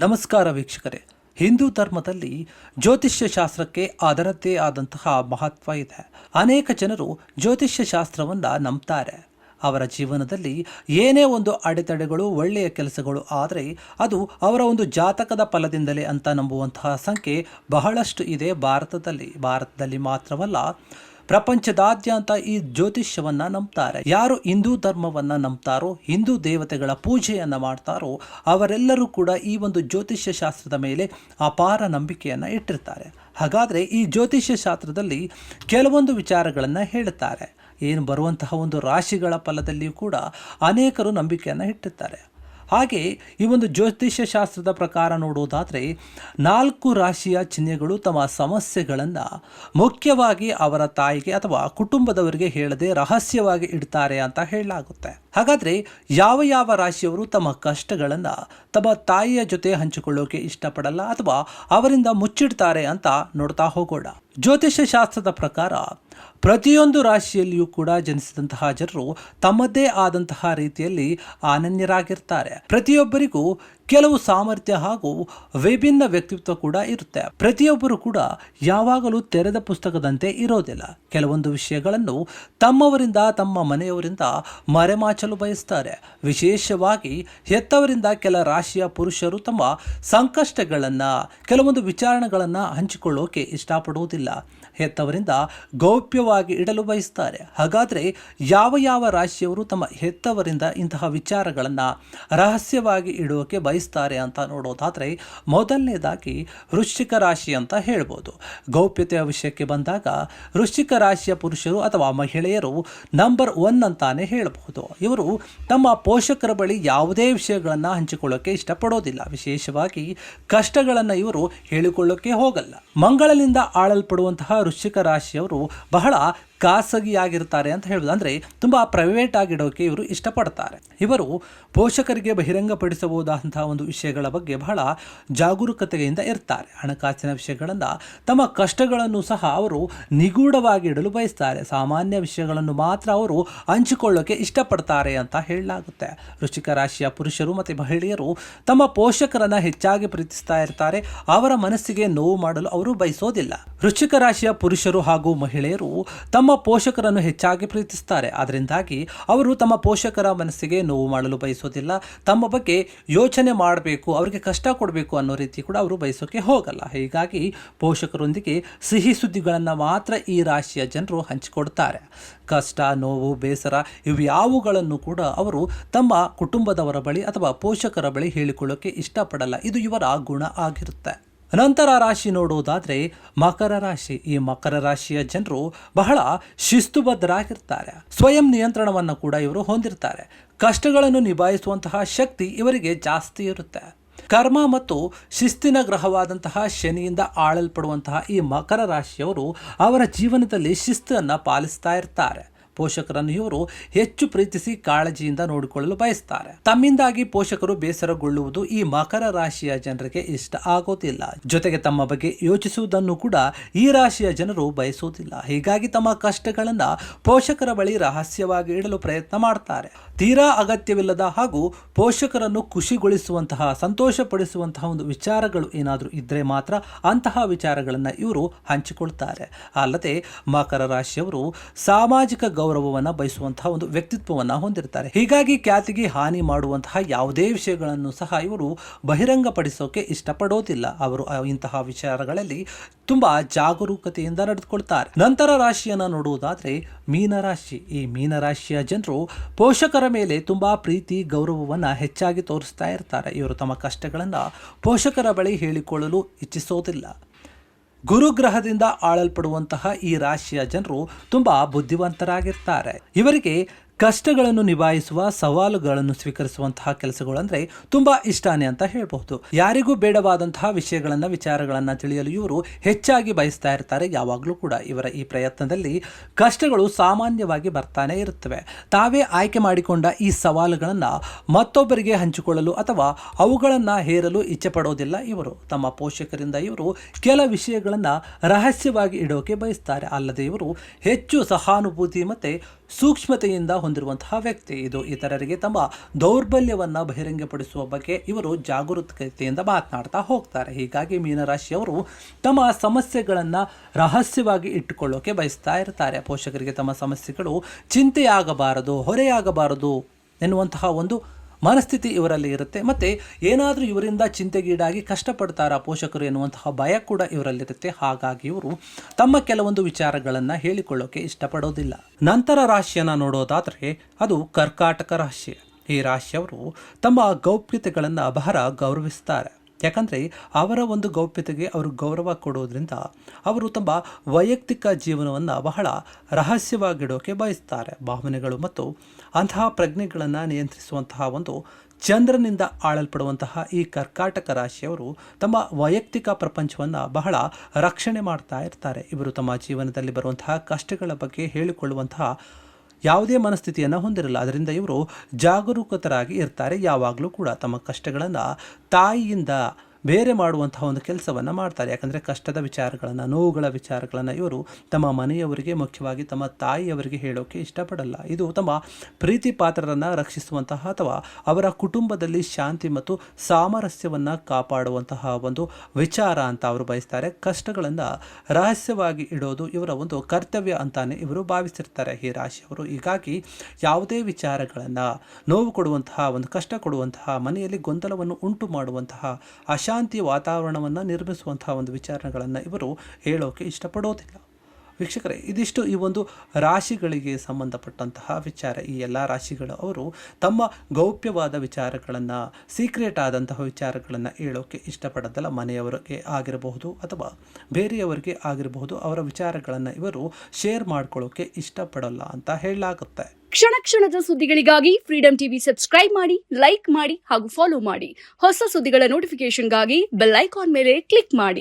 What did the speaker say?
ನಮಸ್ಕಾರ ವೀಕ್ಷಕರೇ. ಹಿಂದೂ ಧರ್ಮದಲ್ಲಿ ಜ್ಯೋತಿಷ್ಯ ಶಾಸ್ತ್ರಕ್ಕೆ ಅದರದ್ದೇ ಆದಂತಹ ಮಹತ್ವ ಇದೆ. ಅನೇಕ ಜನರು ಜ್ಯೋತಿಷ್ಯ ಶಾಸ್ತ್ರವನ್ನು ನಂಬ್ತಾರೆ. ಅವರ ಜೀವನದಲ್ಲಿ ಏನೇ ಒಂದು ಅಡೆತಡೆಗಳು, ಒಳ್ಳೆಯ ಕೆಲಸಗಳು ಆದರೆ ಅದು ಅವರ ಒಂದು ಜಾತಕದ ಫಲದಿಂದಲೇ ಅಂತ ನಂಬುವಂತಹ ಸಂಖ್ಯೆ ಬಹಳಷ್ಟು ಇದೆ ಭಾರತದಲ್ಲಿ. ಭಾರತದಲ್ಲಿ ಮಾತ್ರವಲ್ಲ ಪ್ರಪಂಚದಾದ್ಯಂತ ಈ ಜ್ಯೋತಿಷ್ಯವನ್ನ ನಂಬ್ತಾರೆ. ಯಾರು ಹಿಂದೂ ಧರ್ಮವನ್ನ ನಂಬ್ತಾರೋ, ಹಿಂದೂ ದೇವತೆಗಳ ಪೂಜೆಯನ್ನ ಮಾಡ್ತಾರೋ, ಅವರೆಲ್ಲರೂ ಕೂಡ ಈ ಒಂದು ಜ್ಯೋತಿಷ್ಯ ಶಾಸ್ತ್ರದ ಮೇಲೆ ಅಪಾರ ನಂಬಿಕೆಯನ್ನ ಇಟ್ಟಿರ್ತಾರೆ. ಹಾಗಾದ್ರೆ ಈ ಜ್ಯೋತಿಷ್ಯ ಶಾಸ್ತ್ರದಲ್ಲಿ ಕೆಲವೊಂದು ವಿಚಾರಗಳನ್ನು ಹೇಳುತ್ತಾರೆ ಏನು ಬರುವಂತಹ ಒಂದು ರಾಶಿಗಳ ಫಲದಲ್ಲಿಯೂ ಕೂಡ ಅನೇಕರು ನಂಬಿಕೆಯನ್ನು ಇಟ್ಟಿರ್ತಾರೆ. ಹಾಗೆ ಈ ಒಂದು ಜ್ಯೋತಿಷ್ಯ ಶಾಸ್ತ್ರದ ಪ್ರಕಾರ ನೋಡುವುದಾದರೆ ನಾಲ್ಕು ರಾಶಿಯ ಚಿಹ್ನೆಗಳು ತಮ್ಮ ಸಮಸ್ಯೆಗಳನ್ನು ಮುಖ್ಯವಾಗಿ ಅವರ ತಾಯಿಗೆ ಅಥವಾ ಕುಟುಂಬದವರಿಗೆ ಹೇಳದೆ ರಹಸ್ಯವಾಗಿ ಇಡ್ತಾರೆ ಅಂತ ಹೇಳಲಾಗುತ್ತೆ. ಹಾಗಾದರೆ ಯಾವ ಯಾವ ರಾಶಿಯವರು ತಮ್ಮ ಕಷ್ಟಗಳನ್ನು ತಮ್ಮ ತಾಯಿಯ ಜೊತೆ ಹಂಚಿಕೊಳ್ಳೋಕೆ ಇಷ್ಟಪಡಲ್ಲ ಅಥವಾ ಅವರಿಂದ ಮುಚ್ಚಿಡ್ತಾರೆ ಅಂತ ನೋಡ್ತಾ ಹೋಗೋಣ. ಜ್ಯೋತಿಷ್ಯ ಶಾಸ್ತ್ರದ ಪ್ರಕಾರ ಪ್ರತಿಯೊಂದು ರಾಶಿಯಲ್ಲಿಯೂ ಕೂಡ ಜನಿಸಿದಂತಹ ಜನರು ತಮ್ಮದೇ ಆದಂತಹ ರೀತಿಯಲ್ಲಿ ಅನನ್ಯರಾಗಿರ್ತಾರೆ ಪ್ರತಿಯೊಬ್ಬರಿಗೂ ಕೆಲವು ಸಾಮರ್ಥ್ಯ ಹಾಗೂ ವಿಭಿನ್ನ ವ್ಯಕ್ತಿತ್ವ ಕೂಡ ಇರುತ್ತೆ. ಪ್ರತಿಯೊಬ್ಬರು ಕೂಡ ಯಾವಾಗಲೂ ತೆರೆದ ಪುಸ್ತಕದಂತೆ ಇರೋದಿಲ್ಲ. ಕೆಲವೊಂದು ವಿಷಯಗಳನ್ನು ತಮ್ಮವರಿಂದ, ತಮ್ಮ ಮನೆಯವರಿಂದ ಮರೆಮಾಚಲು ಬಯಸ್ತಾರೆ. ವಿಶೇಷವಾಗಿ ಹೆತ್ತವರಿಂದ ಕೆಲ ರಾಶಿಯ ಪುರುಷರು ತಮ್ಮ ಸಂಕಷ್ಟಗಳನ್ನು, ಕೆಲವೊಂದು ವಿಚಾರಣೆಗಳನ್ನು ಹಂಚಿಕೊಳ್ಳೋಕೆ ಇಷ್ಟಪಡುವುದಿಲ್ಲ. ಹೆತ್ತವರಿಂದ ಗೌಪ್ಯವಾಗಿ ಇಡಲು ಬಯಸ್ತಾರೆ. ಹಾಗಾದರೆ ಯಾವ ಯಾವ ರಾಶಿಯವರು ತಮ್ಮ ಹೆತ್ತವರಿಂದ ಇಂತಹ ವಿಚಾರಗಳನ್ನು ರಹಸ್ಯವಾಗಿ ಇಡೋಕೆ ಬಯಸ್ತಾರೆ ಅಂತ ನೋಡೋದಾದರೆ ಮೊದಲನೇದಾಗಿ ವೃಶ್ಚಿಕ ರಾಶಿ ಅಂತ ಹೇಳ್ಬೋದು. ಗೌಪ್ಯತೆಯ ವಿಷಯಕ್ಕೆ ಬಂದಾಗ ವೃಶ್ಚಿಕ ರಾಶಿಯ ಪುರುಷರು ಅಥವಾ ಮಹಿಳೆಯರು ನಂಬರ್ ಒನ್ ಅಂತಾನೆ ಹೇಳಬಹುದು. ಇವರು ತಮ್ಮ ಪೋಷಕರ ಬಳಿ ಯಾವುದೇ ವಿಷಯಗಳನ್ನು ಹಂಚಿಕೊಳ್ಳೋಕೆ ಇಷ್ಟಪಡೋದಿಲ್ಲ. ವಿಶೇಷವಾಗಿ ಕಷ್ಟಗಳನ್ನು ಇವರು ಹೇಳಿಕೊಳ್ಳೋಕೆ ಹೋಗಲ್ಲ. ಮಂಗಳನಿಂದ ಆಳಲ್ಪಡುವಂತಹ ವೃಶ್ಚಿಕ ರಾಶಿಯವರು ಬಹಳ ಖಾಸಗಿಯಾಗಿರ್ತಾರೆ ಅಂತ ಹೇಳ್ಬೋದು ಅಂದರೆ ತುಂಬ ಪ್ರೈವೇಟ್ ಆಗಿಡೋಕೆ ಇವರು ಇಷ್ಟಪಡ್ತಾರೆ. ಇವರು ಪೋಷಕರಿಗೆ ಬಹಿರಂಗಪಡಿಸಬಹುದಾದಂತಹ ಒಂದು ವಿಷಯಗಳ ಬಗ್ಗೆ ಬಹಳ ಜಾಗರೂಕತೆಯಿಂದ ಇರ್ತಾರೆ. ಹಣಕಾಸಿನ ವಿಷಯಗಳನ್ನು ತಮ್ಮ ಕಷ್ಟಗಳನ್ನು ಸಹ ಅವರು ನಿಗೂಢವಾಗಿ ಇಡಲು ಬಯಸ್ತಾರೆ. ಸಾಮಾನ್ಯ ವಿಷಯಗಳನ್ನು ಮಾತ್ರ ಅವರು ಹಂಚಿಕೊಳ್ಳೋಕೆ ಇಷ್ಟಪಡ್ತಾರೆ ಅಂತ ಹೇಳಲಾಗುತ್ತೆ. ವೃಶ್ಚಿಕ ರಾಶಿಯ ಪುರುಷರು ಮತ್ತು ಮಹಿಳೆಯರು ತಮ್ಮ ಪೋಷಕರನ್ನು ಹೆಚ್ಚಾಗಿ ಪ್ರೀತಿಸ್ತಾ ಇರ್ತಾರೆ. ಅವರ ಮನಸ್ಸಿಗೆ ನೋವು ಮಾಡಲು ಅವರು ಬಯಸೋದಿಲ್ಲ. ವೃಶ್ಚಿಕ ರಾಶಿಯ ಪುರುಷರು ಹಾಗೂ ಮಹಿಳೆಯರು ತಮ್ಮ ಪೋಷಕರನ್ನು ಹೆಚ್ಚಾಗಿ ಪ್ರೀತಿಸ್ತಾರೆ ಅದರಿಂದಾಗಿ ಅವರು ತಮ್ಮ ಪೋಷಕರ ಮನಸ್ಸಿಗೆ ನೋವು ಮಾಡಲು ಬಯಸೋದಿಲ್ಲ ತಮ್ಮ ಬಗ್ಗೆ ಯೋಚನೆ ಮಾಡಬೇಕು, ಅವರಿಗೆ ಕಷ್ಟ ಕೊಡಬೇಕು ಅನ್ನೋ ರೀತಿ ಕೂಡ ಅವರು ಬಯಸೋಕೆ ಹೋಗಲ್ಲ. ಹೀಗಾಗಿ ಪೋಷಕರೊಂದಿಗೆ ಸಿಹಿ ಸುದ್ದಿಗಳನ್ನು ಮಾತ್ರ ಈ ರಾಶಿಯ ಜನರು ಹಂಚಿಕೊಡ್ತಾರೆ. ಕಷ್ಟ, ನೋವು, ಬೇಸರ ಇವ್ಯಾವುಗಳನ್ನು ಕೂಡ ಅವರು ತಮ್ಮ ಕುಟುಂಬದವರ ಬಳಿ ಅಥವಾ ಪೋಷಕರ ಬಳಿ ಹೇಳಿಕೊಳ್ಳೋಕೆ ಇಷ್ಟಪಡಲ್ಲ. ಇದು ಇವರ ಗುಣ ಆಗಿರುತ್ತೆ. ನಂತರ ರಾಶಿ ನೋಡುವುದಾದರೆ ಮಕರ ರಾಶಿ. ಈ ಮಕರ ರಾಶಿಯ ಜನರು ಬಹಳ ಶಿಸ್ತುಬದ್ಧರಾಗಿರ್ತಾರೆ. ಸ್ವಯಂ ನಿಯಂತ್ರಣವನ್ನು ಕೂಡ ಇವರು ಹೊಂದಿರ್ತಾರೆ. ಕಷ್ಟಗಳನ್ನು ನಿಭಾಯಿಸುವಂತಹ ಶಕ್ತಿ ಇವರಿಗೆ ಜಾಸ್ತಿ ಇರುತ್ತೆ. ಕರ್ಮ ಮತ್ತು ಶಿಸ್ತಿನ ಗ್ರಹವಾದಂತಹ ಶನಿಯಿಂದ ಆಳಲ್ಪಡುವಂತಹ ಈ ಮಕರ ರಾಶಿಯವರು ಅವರ ಜೀವನದಲ್ಲಿ ಶಿಸ್ತನ್ನು ಪಾಲಿಸ್ತಾ ಇರ್ತಾರೆ. ಪೋಷಕರನ್ನು ಇವರು ಹೆಚ್ಚು ಪ್ರೀತಿಸಿ ಕಾಳಜಿಯಿಂದ ನೋಡಿಕೊಳ್ಳಲು ಬಯಸ್ತಾರೆ. ತಮ್ಮಿಂದಾಗಿ ಪೋಷಕರು ಬೇಸರಗೊಳ್ಳುವುದು ಈ ಮಕರ ರಾಶಿಯ ಜನರಿಗೆ ಇಷ್ಟ ಆಗೋದಿಲ್ಲ. ಜೊತೆಗೆ ತಮ್ಮ ಬಗ್ಗೆ ಯೋಚಿಸುವುದನ್ನು ಕೂಡ ಈ ರಾಶಿಯ ಜನರು ಬಯಸುವುದಿಲ್ಲ. ಹೀಗಾಗಿ ತಮ್ಮ ಕಷ್ಟಗಳನ್ನು ಪೋಷಕರ ಬಳಿ ರಹಸ್ಯವಾಗಿ ಇಡಲು ಪ್ರಯತ್ನ ಮಾಡ್ತಾರೆ. ತೀರಾ ಅಗತ್ಯವಿಲ್ಲದ ಹಾಗೂ ಪೋಷಕರನ್ನು ಖುಷಿಗೊಳಿಸುವಂತಹ, ಸಂತೋಷಪಡಿಸುವಂತಹ ಒಂದು ವಿಚಾರಗಳು ಏನಾದರೂ ಇದ್ದರೆ ಮಾತ್ರ ಅಂತಹ ವಿಚಾರಗಳನ್ನು ಇವರು ಹಂಚಿಕೊಳ್ತಾರೆ. ಅಲ್ಲದೆ ಮಕರ ರಾಶಿಯವರು ಸಾಮಾಜಿಕ ಗೌರವವನ್ನು ಬಯಸುವಂತಹ ಒಂದು ವ್ಯಕ್ತಿತ್ವವನ್ನು ಹೊಂದಿರ್ತಾರೆ. ಹೀಗಾಗಿ ಖ್ಯಾತಿಗೆ ಹಾನಿ ಮಾಡುವಂತಹ ಯಾವುದೇ ವಿಷಯಗಳನ್ನು ಸಹ ಇವರು ಬಹಿರಂಗಪಡಿಸೋಕೆ ಇಷ್ಟಪಡೋದಿಲ್ಲ. ಅವರು ಇಂತಹ ವಿಚಾರಗಳಲ್ಲಿ ತುಂಬಾ ಜಾಗರೂಕತೆಯಿಂದ ನಡೆದುಕೊಳ್ತಾರೆ. ನಂತರ ರಾಶಿಯನ್ನು ನೋಡುವುದಾದರೆ ಮೀನರಾಶಿ. ಈ ಮೀನರಾಶಿಯ ಜನರು ಪೋಷಕರ ಮೇಲೆ ತುಂಬಾ ಪ್ರೀತಿ, ಗೌರವವನ್ನು ಹೆಚ್ಚಾಗಿ ತೋರಿಸ್ತಾ ಇರ್ತಾರೆ. ಇವರು ತಮ್ಮ ಕಷ್ಟಗಳನ್ನು ಪೋಷಕರ ಬಳಿ ಹೇಳಿಕೊಳ್ಳಲು ಇಚ್ಛಿಸೋದಿಲ್ಲ. ಗುರುಗ್ರಹದಿಂದ ಆಳಲ್ಪಡುವಂತಹ ಈ ರಾಶಿಯ ಜನರು ತುಂಬಾ ಬುದ್ಧಿವಂತರಾಗಿರ್ತಾರೆ. ಇವರಿಗೆ ಕಷ್ಟಗಳನ್ನು ನಿಭಾಯಿಸುವ ಸವಾಲುಗಳನ್ನು ಸ್ವೀಕರಿಸುವಂತಹ ಕೆಲಸಗಳು ಅಂದರೆ ತುಂಬಾ ಇಷ್ಟಾನೆ ಅಂತ ಹೇಳಬಹುದು. ಯಾರಿಗೂ ಬೇಡವಾದಂತಹ ವಿಷಯಗಳನ್ನು, ವಿಚಾರಗಳನ್ನು ತಿಳಿಯಲು ಇವರು ಹೆಚ್ಚಾಗಿ ಬಯಸ್ತಾ ಇರ್ತಾರೆ. ಯಾವಾಗಲೂ ಕೂಡ ಇವರ ಈ ಪ್ರಯತ್ನದಲ್ಲಿ ಕಷ್ಟಗಳು ಸಾಮಾನ್ಯವಾಗಿ ಬರ್ತಾನೆ ಇರುತ್ತವೆ. ತಾವೇ ಆಯ್ಕೆ ಮಾಡಿಕೊಂಡ ಈ ಸವಾಲುಗಳನ್ನು ಮತ್ತೊಬ್ಬರಿಗೆ ಹಂಚಿಕೊಳ್ಳಲು ಅಥವಾ ಅವುಗಳನ್ನು ಹೇರಲು ಇಚ್ಛೆ ಪಡೋದಿಲ್ಲ ಇವರು. ತಮ್ಮ ಪೋಷಕರಿಂದ ಇವರು ಕೆಲ ವಿಷಯಗಳನ್ನು ರಹಸ್ಯವಾಗಿ ಇಡೋಕೆ ಬಯಸ್ತಾರೆ. ಅಲ್ಲದೆ ಇವರು ಹೆಚ್ಚು ಸಹಾನುಭೂತಿ ಮತ್ತು ಸೂಕ್ಷ್ಮತೆಯಿಂದ ಹೊಂದಿರುವಂತಹ ವ್ಯಕ್ತಿ. ಇದು ಇತರರಿಗೆ ತಮ್ಮ ದೌರ್ಬಲ್ಯವನ್ನು ಬಹಿರಂಗಪಡಿಸುವ ಬಗ್ಗೆ ಇವರು ಜಾಗರೂಕತೆಯಿಂದ ಮಾತನಾಡ್ತಾ ಹೋಗ್ತಾರೆ. ಹೀಗಾಗಿ ಮೀನರಾಶಿಯವರು ತಮ್ಮ ಸಮಸ್ಯೆಗಳನ್ನು ರಹಸ್ಯವಾಗಿ ಇಟ್ಟುಕೊಳ್ಳೋಕೆ ಬಯಸ್ತಾ ಇರ್ತಾರೆ. ಪೋಷಕರಿಗೆ ತಮ್ಮ ಸಮಸ್ಯೆಗಳು ಚಿಂತೆಯಾಗಬಾರದು, ಹೊರೆಯಾಗಬಾರದು ಎನ್ನುವಂತಹ ಒಂದು ಮನಸ್ಥಿತಿ ಇವರಲ್ಲಿ ಇರುತ್ತೆ. ಮತ್ತು ಏನಾದರೂ ಇವರಿಂದ ಚಿಂತೆಗೀಡಾಗಿ ಕಷ್ಟಪಡ್ತಾರಾ ಪೋಷಕರು ಎನ್ನುವಂತಹ ಭಯ ಕೂಡ ಇವರಲ್ಲಿರುತ್ತೆ. ಹಾಗಾಗಿ ಇವರು ತಮ್ಮ ಕೆಲವೊಂದು ವಿಚಾರಗಳನ್ನು ಹೇಳಿಕೊಳ್ಳೋಕೆ ಇಷ್ಟಪಡೋದಿಲ್ಲ. ನಂತರ ರಾಶಿಯನ್ನು ನೋಡೋದಾದರೆ ಅದು ಕರ್ಕಾಟಕ ರಾಶಿ. ಈ ರಾಶಿಯವರು ತಮ್ಮ ಗೌಪ್ಯತೆಗಳನ್ನು ಬಹಳ ಗೌರವಿಸ್ತಾರೆ. ಯಾಕಂದರೆ ಅವರ ಒಂದು ಗೌಪ್ಯತೆಗೆ ಅವರು ಗೌರವ ಕೊಡೋದ್ರಿಂದ ಅವರು ತಮ್ಮ ವೈಯಕ್ತಿಕ ಜೀವನವನ್ನು ಬಹಳ ರಹಸ್ಯವಾಗಿಡೋಕೆ ಬಯಸ್ತಾರೆ. ಭಾವನೆಗಳು ಮತ್ತು ಅಂತಹ ಪ್ರಜ್ಞೆಗಳನ್ನು ನಿಯಂತ್ರಿಸುವಂತಹ ಒಂದು ಚಂದ್ರನಿಂದ ಆಳಲ್ಪಡುವಂತಹ ಈ ಕರ್ಕಾಟಕ ರಾಶಿಯವರು ತಮ್ಮ ವೈಯಕ್ತಿಕ ಪ್ರಪಂಚವನ್ನು ಬಹಳ ರಕ್ಷಣೆ ಮಾಡ್ತಾ ಇರ್ತಾರೆ. ಇವರು ತಮ್ಮ ಜೀವನದಲ್ಲಿ ಬರುವಂತಹ ಕಷ್ಟಗಳ ಬಗ್ಗೆ ಹೇಳಿಕೊಳ್ಳುವಂತಹ ಯಾವುದೇ ಮನಸ್ಥಿತಿಯನ್ನು ಹೊಂದಿರಲ್ಲ. ಅದರಿಂದ ಇವರು ಜಾಗರೂಕತರಾಗಿ ಇರ್ತಾರೆ. ಯಾವಾಗಲೂ ಕೂಡ ತಮ್ಮ ಕಷ್ಟಗಳನ್ನು ತಾಯಿಯಿಂದ ಬೇರೆ ಮಾಡುವಂತಹ ಒಂದು ಕೆಲಸವನ್ನು ಮಾಡ್ತಾರೆ. ಯಾಕಂದರೆ ಕಷ್ಟದ ವಿಚಾರಗಳನ್ನು, ನೋವುಗಳ ವಿಚಾರಗಳನ್ನು ಇವರು ತಮ್ಮ ಮನೆಯವರಿಗೆ, ಮುಖ್ಯವಾಗಿ ತಮ್ಮ ತಾಯಿಯವರಿಗೆ ಹೇಳೋಕೆ ಇಷ್ಟಪಡಲ್ಲ. ಇದು ತಮ್ಮ ಪ್ರೀತಿ ಪಾತ್ರರನ್ನು ರಕ್ಷಿಸುವಂತಹ ಅಥವಾ ಅವರ ಕುಟುಂಬದಲ್ಲಿ ಶಾಂತಿ ಮತ್ತು ಸಾಮರಸ್ಯವನ್ನು ಕಾಪಾಡುವಂತಹ ಒಂದು ವಿಚಾರ ಅಂತ ಅವರು ಬಯಸ್ತಾರೆ. ಕಷ್ಟಗಳನ್ನು ರಹಸ್ಯವಾಗಿ ಇಡೋದು ಇವರ ಒಂದು ಕರ್ತವ್ಯ ಅಂತಾನೆ ಇವರು ಭಾವಿಸಿರ್ತಾರೆ. ಈ ರಾಶಿಯವರು ಹೀಗಾಗಿ ಯಾವುದೇ ವಿಚಾರಗಳನ್ನು, ನೋವು ಕೊಡುವಂತಹ ಒಂದು ಕಷ್ಟ ಕೊಡುವಂತಹ ಮನೆಯಲ್ಲಿ ಗೊಂದಲವನ್ನು ಉಂಟು ಮಾಡುವಂತಹ ಅಶಾಂತಿ ವಾತಾವರಣವನ್ನು ನಿರ್ಮಿಸುವಂತಹ ಒಂದು ವಿಚಾರಗಳನ್ನು ಇವರು ಹೇಳೋಕೆ ಇಷ್ಟಪಡೋದಿಲ್ಲ. ವೀಕ್ಷಕರೇ, ಇದಿಷ್ಟು ಈ ಒಂದು ರಾಶಿಗಳಿಗೆ ಸಂಬಂಧಪಟ್ಟಂತಹ ವಿಚಾರ. ಈ ಎಲ್ಲ ರಾಶಿಗಳು ಅವರು ತಮ್ಮ ಗೌಪ್ಯವಾದ ವಿಚಾರಗಳನ್ನು ಸೀಕ್ರೆಟ್ ಆದಂತಹ ವಿಚಾರಗಳನ್ನು ಹೇಳೋಕೆ ಇಷ್ಟಪಡೋದಲ್ಲ. ಮನೆಯವರಿಗೆ ಆಗಿರಬಹುದು ಅಥವಾ ಬೇರೆಯವರಿಗೆ ಆಗಿರಬಹುದು, ಅವರ ವಿಚಾರಗಳನ್ನು ಇವರು ಶೇರ್ ಮಾಡ್ಕೊಳ್ಳೋಕೆ ಇಷ್ಟಪಡಲ್ಲ ಅಂತ ಹೇಳಲಾಗುತ್ತೆ. ಕ್ಷಣ ಕ್ಷಣದ ಸುದ್ದಿಗಳಿಗಾಗಿ ಫ್ರೀಡಂ ಟಿವಿ ಸಬ್ಸ್ಕ್ರೈಬ್ ಮಾಡಿ ಲೈಕ್ ಮಾಡಿ ಹಾಗೂ ಫಾಲೋ ಮಾಡಿ. ಹೊಸ ಸುದ್ದಿಗಳ ನೋಟಿಫಿಕೇಶನ್ಗಾಗಿ ಬೆಲ್ ಐಕಾನ್ ಮೇಲೆ ಕ್ಲಿಕ್ ಮಾಡಿ.